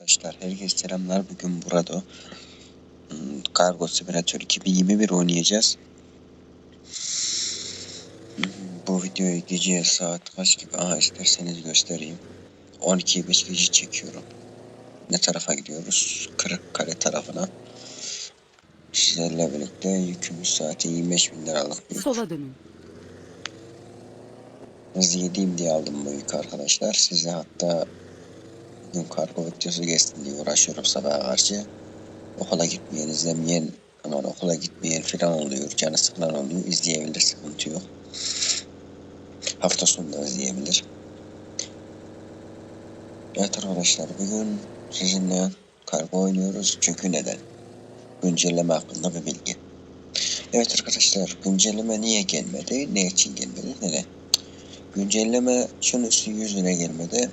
Arkadaşlar herkese selamlar. Bugün burada Kargo Simulator 2021 oynayacağız. Hmm, Bu videoyu gece saat kaç gibi? Aha isterseniz göstereyim. 12'yi 5 gece çekiyorum. Ne tarafa gidiyoruz? Kırıkkale tarafına. Sizlerle birlikte yükümüz saati 25 bin liralık bir yük. Sola dönün. Hızlı yediğim diye aldım bu yükü arkadaşlar. Size hatta bugün kargo videosu geçsin diye uğraşıyorum sabaha karşı. Okula gitmeyen, izlemeyen, aman okula gitmeyen falan oluyor. Canı sıkılan oluyor. İzleyebilir, sıkıntı yok. Hafta sonunda izleyebilir. Evet arkadaşlar bugün sizinle kargo oynuyoruz. Çünkü neden? Güncelleme hakkında bir bilgi. Evet arkadaşlar güncelleme niye gelmedi? Ne için gelmedi? Neden? Güncelleme şunun üstü yüzüne gelmedi.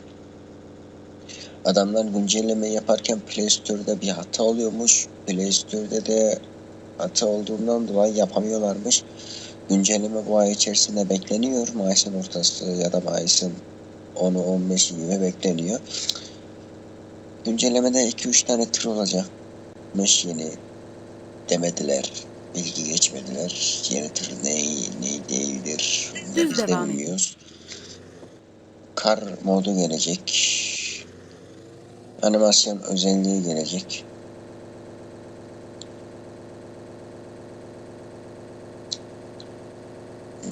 Adamlar güncelleme yaparken Play Store'da bir hata oluyormuş. Play Store'da de hata olduğundan dolayı yapamıyorlarmış. Güncelleme bu ay içerisinde bekleniyor. Mayıs'ın ortası ya da Mayıs'ın 10'u 15'i gibi bekleniyor. Güncellemede 2-3 tane tır olacakmış yeni demediler. Bilgi geçmediler. Yeni tır ne, ne değildir. Biz de bilmiyoruz. Kar modu gelecek. Animasyon özelliği gelecek. Hmm,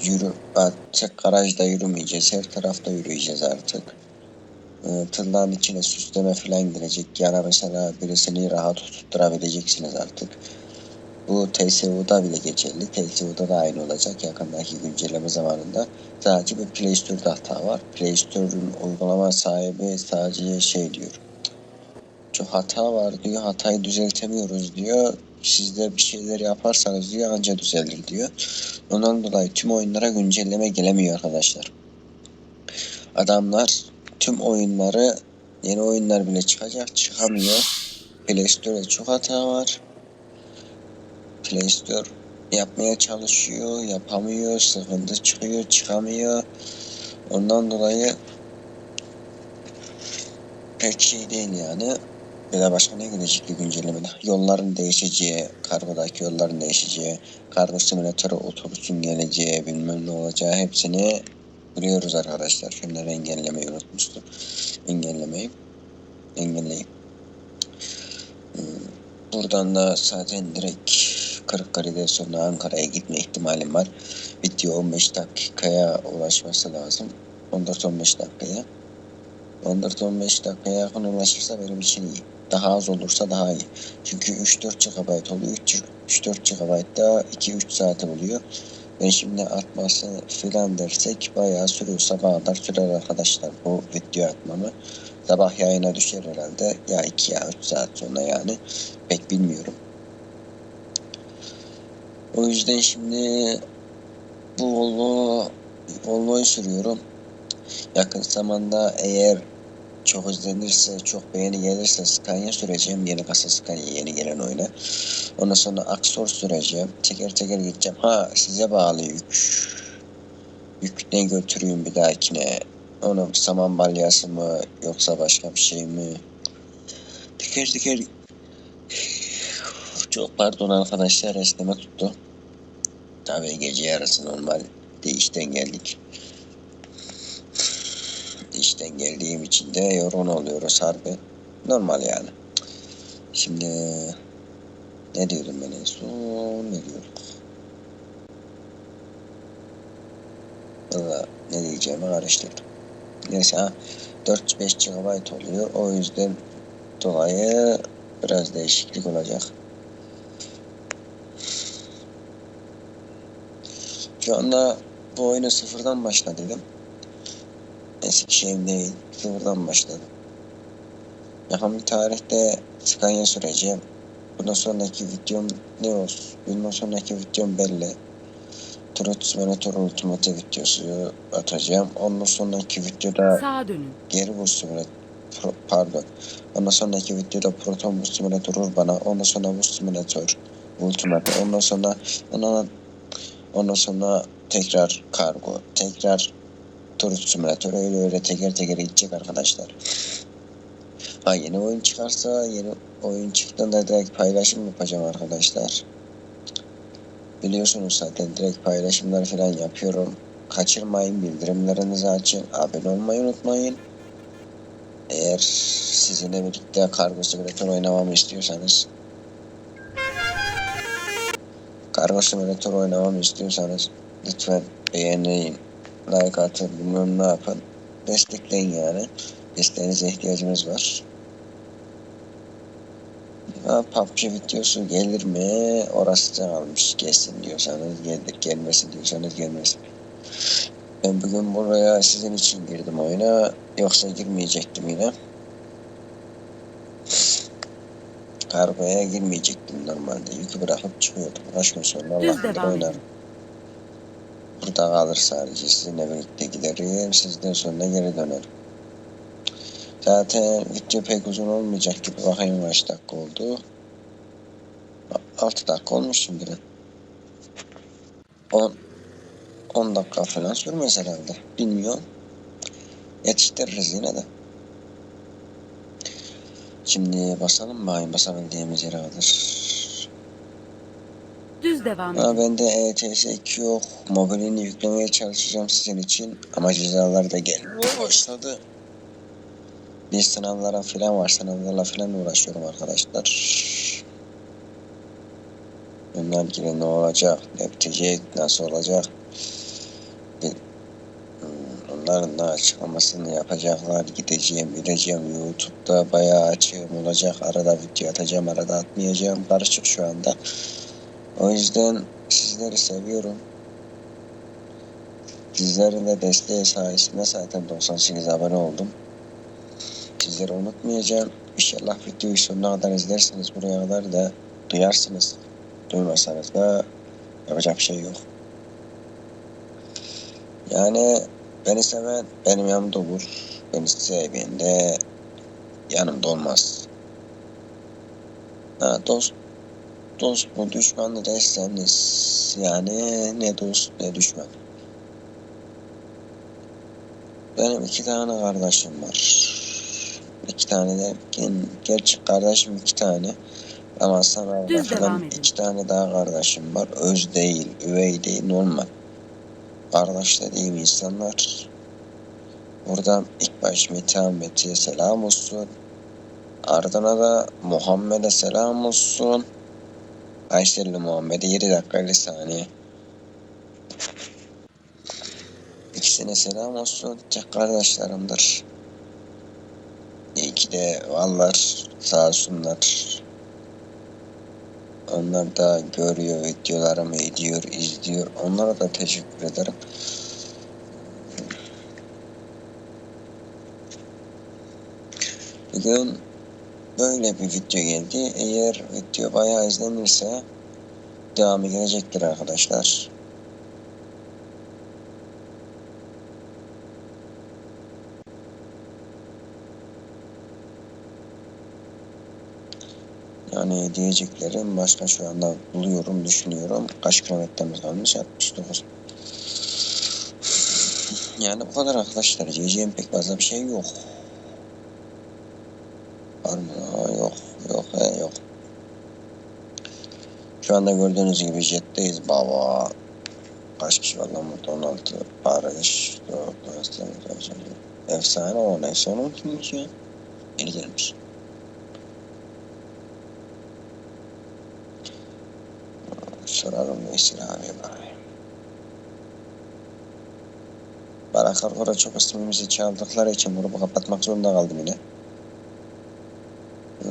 Yürü, artık garajda yürümeyeceğiz. Her tarafta yürüyeceğiz artık. Ee, tırların içine süsleme falan girecek. Yani mesela birisini rahat tutturabileceksiniz artık. Bu TSU'da bile geçerli. TSU'da da aynı olacak yakındaki güncelleme zamanında. Sadece bir Play Store'da hata var. Play Store'un uygulama sahibi sadece şey diyor. Çok hata var diyor. Hatayı düzeltemiyoruz diyor. Siz de bir şeyler yaparsanız diyor anca düzelir diyor. Ondan dolayı tüm oyunlara güncelleme gelemiyor arkadaşlar. Adamlar tüm oyunları yeni oyunlar bile çıkacak çıkamıyor. Play Store'da çok hata var. Play Store yapmaya çalışıyor, yapamıyor, sıkıntı çıkıyor, çıkamıyor. Ondan dolayı pek şey değil yani. Bir de başka ne gelecek bir güncellemede? Yolların değişeceği, kargodaki yolların değişeceği, kargo simülatörü otobüsün geleceği, bilmem ne olacağı hepsini biliyoruz arkadaşlar. Şunları engellemeyi unutmuştum. Engellemeyi. Engelleyip. Hmm, Buradan da zaten direkt Kırıkkale'den sonra Ankara'ya gitme ihtimalim var. Video 15 dakikaya ulaşması lazım. 14-15 dakikaya. 14-15 dakikaya yakın ulaşırsa benim için iyi. Daha az olursa daha iyi. Çünkü 3-4 GB oluyor. 3-4 GB da 2-3 saati buluyor. Ben şimdi atması filan dersek bayağı sürüyor. Sabaha kadar sürer arkadaşlar bu video atmamı. Sabah yayına düşer herhalde. Ya 2 ya 3 saat sonra yani. Pek bilmiyorum. O yüzden şimdi bu Volvo Volvo'yu sürüyorum. Yakın zamanda eğer çok izlenirse, çok beğeni gelirse Scania süreceğim. Yeni kasa Scania yeni gelen oyuna. Ondan sonra Axor süreceğim. Teker teker gideceğim. Ha size bağlı yük. Yük ne götüreyim bir dahakine? Onun saman balyası mı yoksa başka bir şey mi? Teker teker çok pardon arkadaşlar esneme tuttu. Tabii gece yarısı normal de işten geldik. İşten geldiğim için de yorgun oluyoruz harbi. Normal yani. Şimdi ne diyordum ben en son ne diyorduk? Valla ne diyeceğimi karıştırdım. Neyse ha 4-5 GB oluyor. O yüzden dolayı biraz değişiklik olacak. Şu anda bu oyunu sıfırdan başladıydım. Eski şeyim değil. Sıfırdan başladım. Yakın bir tarihte Scania süreceğim. Bundan sonraki videom ne olsun? Bundan sonraki videom belli. Trot Simulator Ultimate videosu atacağım. Ondan sonraki videoda Sağa dönün. geri boost simülatör Pro- pardon. Ondan sonraki videoda Proton boost simülatör Urbana. Ondan sonra boost simülatör Ultimate. Ondan sonra ondan, ondan sonra tekrar kargo. Tekrar turist simülatörü öyle öyle teker teker gidecek arkadaşlar. Ha yeni oyun çıkarsa yeni oyun çıktığında direkt paylaşım yapacağım arkadaşlar. Biliyorsunuz zaten direkt paylaşımlar falan yapıyorum. Kaçırmayın bildirimlerinizi açın. Abone olmayı unutmayın. Eğer sizinle birlikte kargo simülatör oynamamı istiyorsanız kargo simülatör oynamamı istiyorsanız lütfen beğenin, like atın, bilmem ne yapın. Destekleyin yani. Desteğinize ihtiyacımız var. Ha, PUBG videosu gelir mi? Orası da almış. Gelsin diyorsanız gelir, gelmesin diyorsanız gelmesin. Ben bugün buraya sizin için girdim oyuna. Yoksa girmeyecektim yine. Kargoya girmeyecektim normalde. Yükü bırakıp çıkıyordum. Kaç gün sonra Düz Allah oynarım. Burada kalır sadece. Sizinle birlikte giderim. Sizden sonra geri dönerim. Zaten video pek uzun olmayacak gibi. Bakayım kaç dakika oldu. 6 dakika olmuş şimdi. 10 10 dakika falan sürmez herhalde. Bilmiyorum. Yetiştiririz yine de. Şimdi basalım bakayım basabildiğimiz yere kadar. Düz devam edin. bende ETS 2 yok. Mobilini yüklemeye çalışacağım sizin için. Ama cezalar da gelmeye başladı. Bir sınavlara falan var. Sınavlarla falan uğraşıyorum arkadaşlar. Onlar gibi ne olacak, ne bitecek, nasıl olacak. Bir- Onların da açıklamasını yapacaklar. Gideceğim, gideceğim. YouTube'da bayağı açığım olacak. Arada video atacağım, arada atmayacağım. Karışık şu anda. O yüzden sizleri seviyorum. Sizlerin de desteği sayesinde zaten 98 abone oldum. Sizleri unutmayacağım. İnşallah videoyu sonuna kadar izlersiniz. Buraya kadar da duyarsınız. Duymasanız da yapacak bir şey yok. Yani beni seven benim yanımda olur. Beni sevmeyen de yanımda olmaz. Ha, dost dost mu düşman mı derseniz yani ne dost ne düşman. Benim iki tane kardeşim var. İki tane de gerçek kardeşim iki tane. Ama sana Düz falan devam edin. iki tane daha kardeşim var. Öz değil, üvey değil, normal. Kardeş dediğim insanlar. Buradan ilk baş Mete Ahmet'e selam olsun. Ardına da Muhammed'e selam olsun. Ayşe'li Muhammed'e 7 dakika 50 saniye. İkisine selam olsun. Tek kardeşlerimdir. İyi ki de varlar. Sağ olsunlar. Onlar da görüyor videolarımı, ediyor, izliyor. Onlara da teşekkür ederim. Bugün böyle bir video geldi. Eğer video bayağı izlenirse devamı gelecektir arkadaşlar. Yani diyeceklerim başka şu anda buluyorum, düşünüyorum. Kaç kilometremiz kalmış? 69. Yani bu kadar arkadaşlar. Diyeceğim pek fazla bir şey yok. Var mı? Ha, yok. Yok. He, yok. Şu anda gördüğünüz gibi jetteyiz baba. Kaç kişi var lan burada? 16, Barış, 4, Aslan, Efsane o neyse onun kimmiş ya? Yeni gelmiş. Veysel abi bari. Barakar Kora çok ismimizi çaldıkları için grubu kapatmak zorunda kaldım yine. Ee,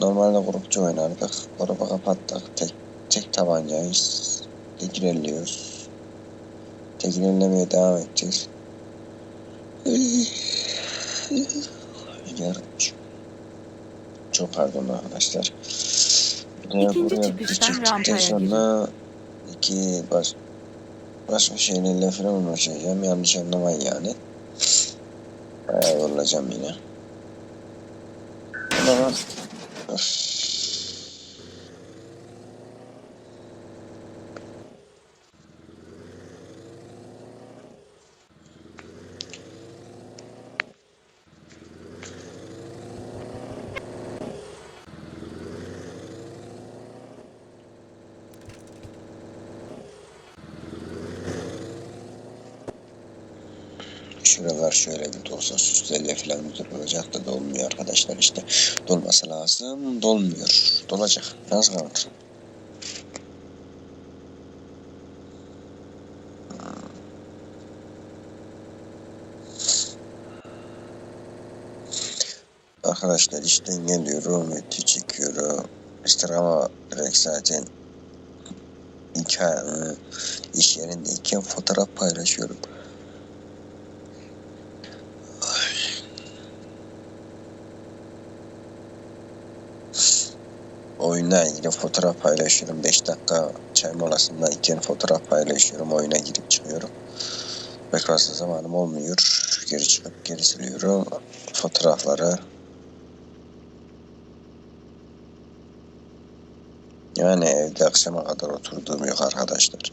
normalde grupçu oynardık. Grubu kapattık. Tek, tek tabancayız. Tek ilerliyoruz. Tek ilerlemeye devam edeceğiz. Yarın. Çok pardon arkadaşlar. Buraya İkinci buraya çıkıştan bir çıktıktan rampaya sonra iki baş, başka şeylerle falan uğraşacağım. Yanlış anlamayın yani. Bayağı yorulacağım yine. O zaman öf. Şuralar şöyle bir dolsa süslerle falan olacak da dolmuyor arkadaşlar işte. Dolması lazım. Dolmuyor. Dolacak. Az kaldı. Arkadaşlar işten geliyorum, eti çekiyorum. Instagram'a direkt zaten hikaye, iş yerindeyken fotoğraf paylaşıyorum. Oyuna girip fotoğraf paylaşıyorum. 5 dakika çay molasında iken fotoğraf paylaşıyorum. Oyuna girip çıkıyorum. Pek fazla zamanım olmuyor. Geri çıkıp geri siliyorum. Fotoğrafları Yani evde akşama kadar oturduğum yok arkadaşlar.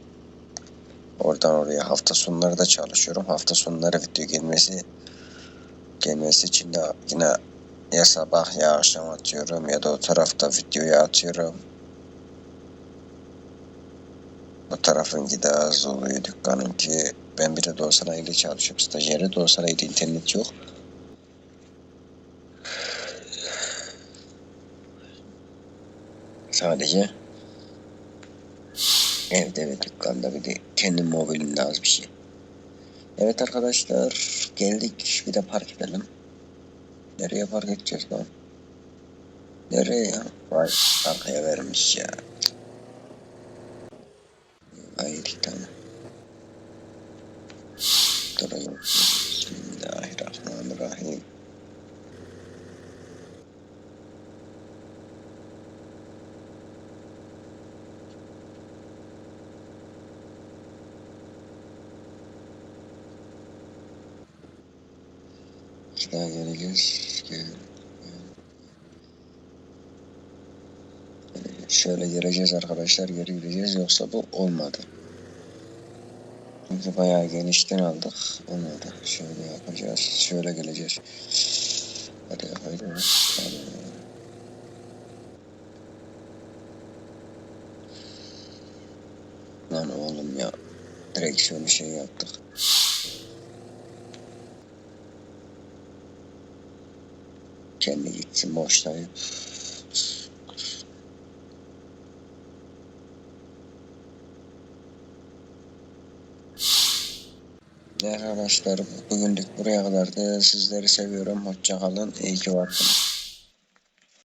Oradan oraya hafta sonları da çalışıyorum. Hafta sonları video gelmesi gelmesi için de yine ya sabah ya akşam atıyorum ya da o tarafta videoyu atıyorum. Bu tarafınki de az oluyor dükkanınki. Ben bir de Doğu Sanayi'yle çalışıyorum. Stajyeri Doğu Sanayi'de internet yok. Sadece evde ve dükkanda bir de kendi mobilimde az bir şey. Evet arkadaşlar geldik bir de park edelim. Nereye park edeceğiz lan? Nereye ya? Vay arkaya vermiş ya. Bir daha. Gel. Şöyle gireceğiz arkadaşlar. Geri gideceğiz. Yoksa bu olmadı. Çünkü bayağı genişten aldık. Olmadı. Şöyle yapacağız. Şöyle geleceğiz. Hadi hadi. hadi. Lan oğlum ya. Şöyle şey yaptık. Kendi gitsin boşlayıp. Ne arkadaşlar bugünlük buraya kadardı. Sizleri seviyorum. Hoşça kalın. İyi ki varsınız.